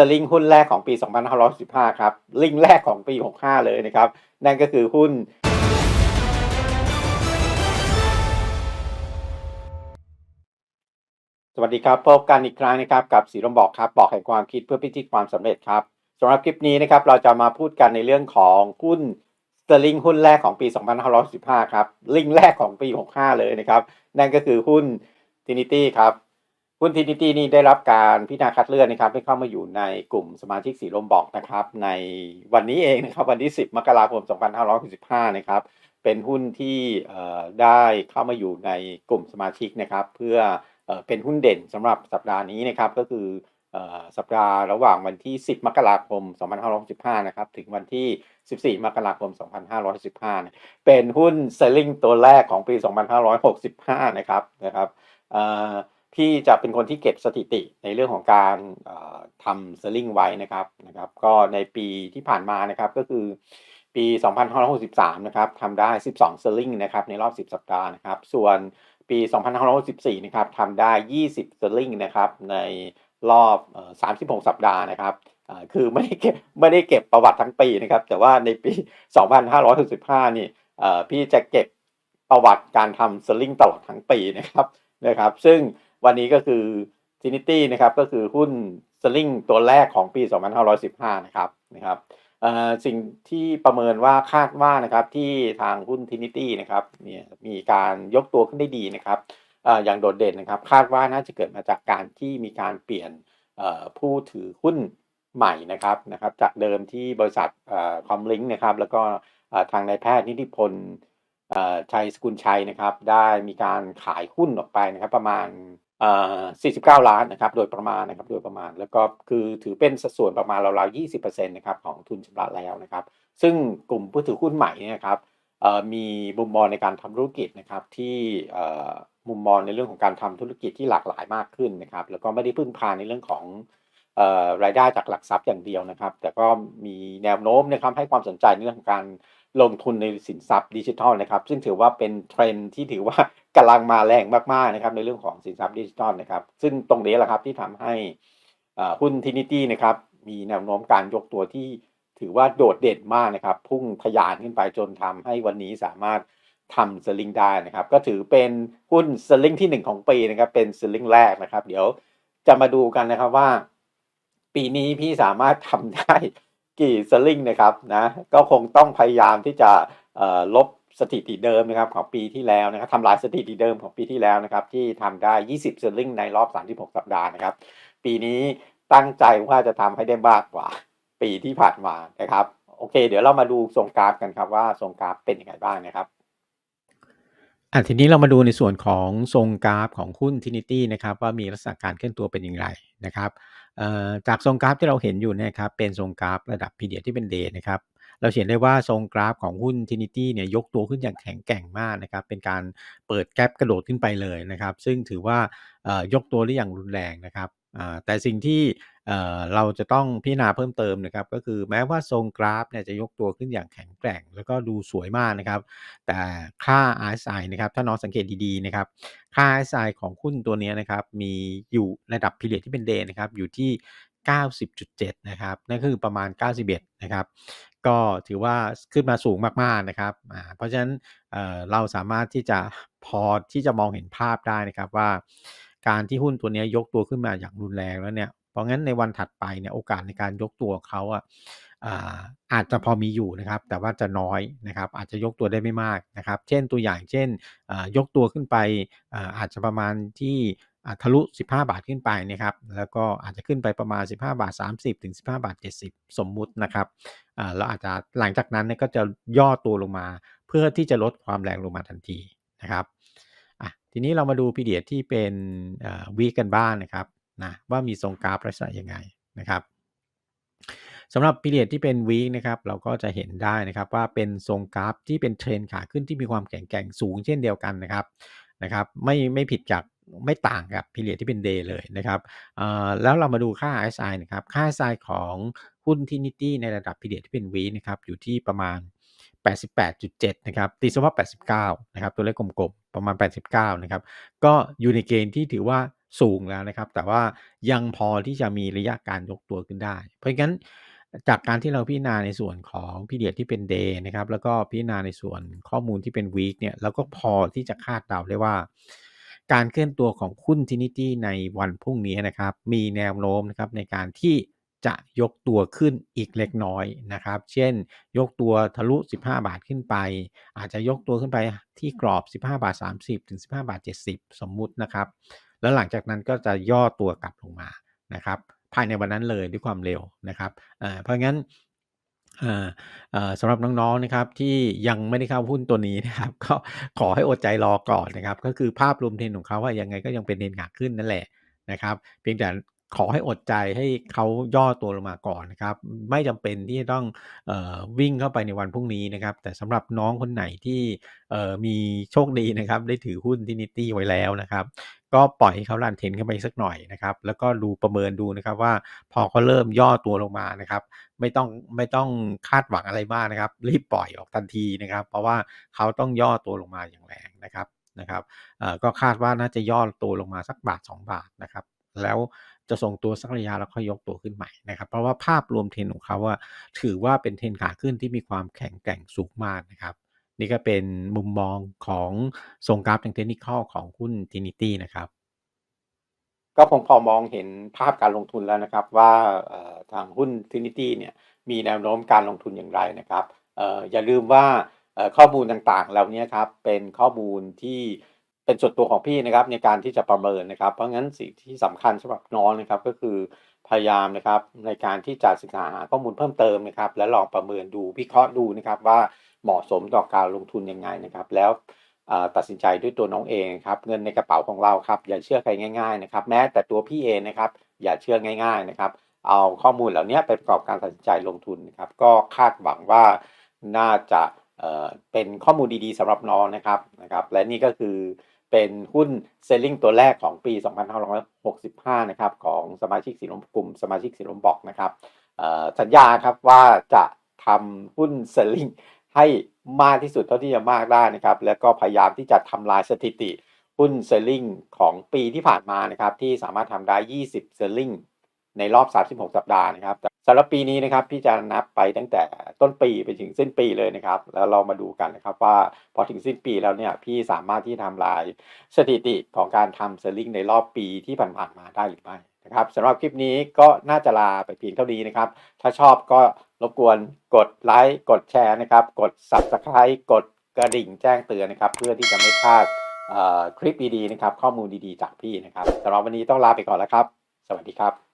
อร์ลิงหุ้นแรกของปี 2515ครับ ลิงแรกของปี 65 เลยนะครับ นั่นก็คือหุ้น สวัสดีครับ พบกันอีกครั้งนะครับ กับสีลมบอกครับ บอกแห่งความคิดเพื่อพิชิตความสำเร็จครับสำหรับคลิปนี้นะครับ เราจะมาพูดกันในเรื่องของหุ้นสตอลิงหุ้นแรกของปี 2515ครับ ลิงแรกของปี 65 เลยนะครับ นั่นก็คือหุ้น Trinity ครับ หุ้น Trinity นี่ได้รับการพิจารณาคัดเลือกนะครับให้เข้ามาอยู่ในกลุ่มสมาชิกสีลมบอกนะครับ ในวันนี้เองนะครับวันที่ 10 มกราคม 2565 นะครับ เป็นหุ้นที่ได้เข้ามาอยู่ในกลุ่มสมาชิกนะครับ เพื่อเป็นหุ้นเด่นสำหรับสัปดาห์นี้นะครับก็คือสัปดาห์ระหว่างวันที่ 10 มกราคม 2565 นะครับ ถึงวันที่ 14 มกราคม 2515เนี่ยเป็นหุ้น selling ตัวแรกของปี 2565 นะครับนะครับ พี่จะเป็นคนที่เก็บสถิติในเรื่องของการทำ selling ไว้นะครับนะครับก็ในปีที่ผ่านมานะครับก็คือปี 2563 นะครับทำได้ 12 selling นะครับในรอบ 10 สัปดาห์นะครับ ส่วนปี 2564 นะครับทำได้ 20 selling นะครับในรอบ 36 สัปดาห์นะครับคือไม่ได้เก็บไม่ได้เก็บประวัติทั้งปีนะครับ แต่ว่าในปี 2565 นี่เอ่พี่จะเก็บประวัติการทำ selling ตลอดทั้งปีนะครับนะครับ ซึ่ง วันนี้ก็คือ Trinity นะครับก็คือหุ้น selling ตัวแรกของปี 2515 นะครับนะครับสิ่งที่ประเมินว่าคาดว่านะครับที่ทางหุ้น Trinity นะครับเนี่ยมีการยกตัวขึ้นได้ดีนะครับออย่างโดดเด่นนะครับ คาดว่าน่าจะเกิดมาจากการที่มีการเปลี่ยนผู้ถือหุ้นใหม่นะครับนะครับ จากเดิมที่บริษัทคอมลิงก์นะครับ แล้วก็ทางนายแพทย์นิติพลชัยสกุลชัยนะครับ ได้มีการขายหุ้นออกไปนะครับ ประมาณ 49 ล้านนะครับโดยประมาณนะครับโดยประมาณ แล้วก็คือถือเป็นสัดส่วนประมาณราวๆ20%นะครับของทุนชำระแล้วนะครับ ซึ่งกลุ่มผู้ถือหุ้นใหม่เนี่ยนะครับมีมุมมองในการทำธุรกิจนะครับที่มุมมองในเรื่องของการทำธุรกิจที่หลากหลายมากขึ้นนะครับ แล้วก็ไม่ได้พึ่งพาในเรื่องของ รายได้จากหลักทรัพย์อย่างเดียวนะครับ แต่ก็มีแนวโน้มนะครับให้ความสนใจในเรื่องของการลงทุนในสินทรัพย์ดิจิทัลนะครับ ซึ่งถือว่าเป็นเทรนที่ถือว่ากำลังมาแรงมากๆนะครับในเรื่องของสินทรัพย์ดิจิทัลนะครับ ซึ่งตรงนี้แหละครับที่ทำให้หุ้น Trinity นะครับมีแนวโน้มการยกตัวที่ถือว่าโดดเด่นมากนะครับ พุ่งทะยานขึ้นไปจนทำให้วันนี้สามารถทำสลิงได้นะครับ ก็ถือเป็นหุ้นสลิงที่หนึ่งของปีนะครับ เป็นสลิงแรกนะครับ เดี๋ยวจะมาดูกันนะครับว่า ปีนี้พี่สามารถทำได้กี่สลิงนะครับนะก็คงต้องพยายามที่จะลบสถิติเดิมนะครับของปีที่แล้วนะครับทำลายสถิติเดิมของปีที่แล้วนะครับที่ทำได้ 20สลิงในรอบ 36 สัปดาห์นะครับ ปีนี้ตั้งใจว่าจะทำให้ได้มากกว่าปีที่ผ่านมานะครับโอเค เดี๋ยวเรามาดูทรงกราฟกันครับว่าทรงกราฟเป็นยังไงบ้างนะครับอะทีนี้เรามาดูในส่วนของทรงกราฟของหุ้น Trinity นะครับว่ามีลักษณะการเคลื่อนตัวเป็นอย่างไรนะครับ จากทรงกราฟที่เราเห็นอยู่นะครับเป็นทรงกราฟระดับพีเดียที่เป็นเดย์นะครับเราเห็นได้ว่าทรงกราฟของหุ้นทินิตี้เนี่ยยกตัวขึ้นอย่างแข็งแกร่งมากนะครับเป็นการเปิดแกลบกระโดดขึ้นไปเลยนะครับ ซึ่งถือว่ายกตัวได้อย่างรุนแรงนะครับแต่สิ่งที่ เเราจะต้องพิจารณาเพิ่มเติมนะครับ ก็คือแม้ว่าทรงกราฟเนี่ยจะยกตัวขึ้นอย่างแข็งแกร่ง แล้วก็ดูสวยมากนะครับ แต่ค่า RSI นะครับ ถ้าน้องสังเกตดีๆนะครับ ค่า RSI ของหุ้นตัวนี้นะครับ มีอยู่ระดับ period ที่เป็น day นะครับ อยู่ที่ 90.7 นะครับ นั่นคือประมาณ 91 นะครับ ก็ถือว่าขึ้นมาสูงมากๆนะครับ เพราะฉะนั้นเเราสามารถที่จะพอที่จะมองเห็นภาพได้นะครับว่าการที่หุ้นตัวนี้ยกตัวขึ้นมาอย่างรุนแรงแล้วเนี่ย ราะงั้นในวันถัดไปเนี่ยโอกาสในการยกตัวเขาอะอาจจะพอมีอยู่นะครับ แต่ว่าจะน้อยนะครับ อาจจะยกตัวได้ไม่มากนะครับ เช่นตัวอย่างเช่นยกตัวขึ้นไปอาจจะประมาณที่ทะลุ 15 บาทขึ้นไปนะครับ แล้วก็อาจจะขึ้นไปประมาณ 15 บาท 30 ถึง 15 บาท 70 สมมุตินะครับอ่าแล้วอาจจะหลังจากนั้นเนี่ยก็จะย่อตัวลงมา เพื่อที่จะลดความแรงลงมาทันทีนะครับทีนี้เรามาดู period ที่เป็นเอ่อ week กันบ้างนะครับ นะว่ามีทรงกราฟลักษณะยังไงนะครับสำหรับ period ที่เป็น week นะครับเราก็จะเห็นได้นะครับว่าเป็นทรงกราฟที่เป็นเทรนขาขึ้นที่มีความแข็งแกร่งสูงเช่นเดียวกันนะครับนะครับไม่ไม่ผิดจากไม่ต่างกับ period ที่เป็น day เลยนะครับเอ่อแล้วเรามาดูค่า RSI นะครับค่า RSI ของหุ้น Trinity ในระดับ period ที่เป็น week นะครับอยู่ที่ประมาณ 88.7 นะครับตีซะว่า89 นะครับตัวเลขกลมๆประมาณ 89 นะครับก็อยู่ในเกณฑ์ที่ถือว่า สูงแล้วนะครับ แต่ว่ายังพอที่จะมีระยะการยกตัวขึ้นได้ เพราะงั้นจากการที่เราพิจารณาในส่วนของ Period ที่เป็น Day นะครับ แล้วก็พิจารณาในส่วนข้อมูลที่เป็น Week เนี่ยเราก็พอที่จะคาดเดาได้ว่า การเคลื่อนตัวของหุ้น Trinity ในวันพรุ่งนี้นะครับ มีแนวโน้มนะครับในการที่จะยกตัวขึ้นอีกเล็กน้อยนะครับ เช่น ยกตัวทะลุ 15 บาทขึ้นไป อาจจะยกตัวขึ้นไปที่กรอบ 15.30 ถึง 15.70 สมมุตินะครับ แล้วหลังจากนั้นก็จะย่อตัวกลับลงมานะครับภายในวันนั้นเลยด้วยความเร็วนะครับเพราะงั้นสำหรับน้องๆนะครับที่ยังไม่ได้เข้าหุ้นตัวนี้นะครับก็ขอให้อดใจรอก่อนนะครับก็คือภาพรวมเทรนของเขาว่ายังไงก็ยังเป็นเทรนขาขึ้นนั่นแหละนะครับเพียงแต่ ขอให้อดใจให้เขาย่อตัวลงมาก่อนนะครับ ไม่จำเป็นที่จะต้องเอ่อวิ่งเข้าไปในวันพรุ่งนี้นะครับ แต่สำหรับน้องคนไหนที่เอ่อมีโชคดีนะครับ ได้ถือหุ้น Trinity ไว้แล้วนะครับ ก็ปล่อยให้เขารัน Trend เข้าไปสักหน่อยนะครับ แล้วก็ดูประเมินดูนะครับว่าพอเขาเริ่มย่อตัวลงมานะครับ ไม่ต้องไม่ต้องคาดหวังอะไรมากนะครับ รีบปล่อยออกทันทีนะครับ เพราะว่าเขาต้องย่อตัวลงมาอย่างแรงนะครับนะครับเอ่อก็คาดว่าน่าจะย่อตัวลงมาสักบาท 2 บาทนะครับ แล้ว จะทรงตัวสักระยะแล้วค่อยยกตัวขึ้นใหม่นะครับเพราะว่าภาพรวม Trend ของเขาอะถือว่าเป็น Trend ขาขึ้นที่มีความแข็งแกร่งสูงมากนะครับนี่ก็เป็นมุมมองของทรงกราฟทาง Technical ของหุ้น Trinity นะครับก็ผมพอมองเห็นภาพการลงทุนแล้วนะครับว่าทางหุ้น Trinity เนี่ยมีแนวโน้มการลงทุนอย่างไรนะครับอย่าลืมว่าข้อมูลต่างๆเหล่านี้ครับเป็นข้อมูลที่ เป็นส่วนตัวของพี่นะครับในการที่จะประเมินนะครับ เพราะงั้นสิ่งที่สำคัญสำหรับน้องนะครับก็คือพยายามนะครับในการที่จะศึกษาหาข้อมูลเพิ่มเติมนะครับ และลองประเมินดูวิเคราะห์ดูนะครับว่าเหมาะสมต่อการลงทุนยังไงนะครับ แล้วตัดสินใจด้วยตัวน้องเองครับเงินในกระเป๋าของเราครับอย่าเชื่อใครง่าย ๆนะครับ แม้แต่ตัวพี่เองนะครับอย่าเชื่อง่าย ๆนะครับ เอาข้อมูลเหล่านี้ไปประกอบการตัดสินใจลงทุนนะครับ ก็คาดหวังว่าน่าจะเเป็นข้อมูลดีๆสำหรับน้องนะครับนะครับ และนี่ก็คือ เป็นหุ้น Selling ตัวแรกของปี 2565 นะครับของสมาชิกสีลมกลุ่มสมาชิกสีลมบอกนะครับสัญญาครับว่าจะทำหุ้น Selling ให้มากที่สุดเท่าที่จะมากได้นะครับ แล้วก็พยายามที่จะทำลายสถิติ หุ้น Selling ของปีที่ผ่านมานะครับที่สามารถทำได้ 20 Selling ในรอบ 36 สัปดาห์นะครับ สำหรับปีนี้นะครับพี่จะนับไปตั้งแต่ต้นปีไปถึงสิ้นปีเลยนะครับ แล้วเรามาดูกันนะครับว่าพอถึงสิ้นปีแล้วเนี่ยพี่สามารถที่ทำลายสถิติของการทำ Selling ในรอบปีที่ผ่านๆมาได้หรือไม่นะครับสำหรับคลิปนี้ก็น่าจะลาไปเพียงเท่านี้นะครับ ถ้าชอบก็รบกวนกดไลค์กดแชร์นะครับ กด Subscribe กดกระดิ่งแจ้งเตือนนะครับ เพื่อที่จะไม่พลาดคลิปดีๆนะครับ ข้อมูลดีๆจากพี่นะครับสำหรับวันนี้ต้องลาไปก่อนแล้วครับ สวัสดีครับ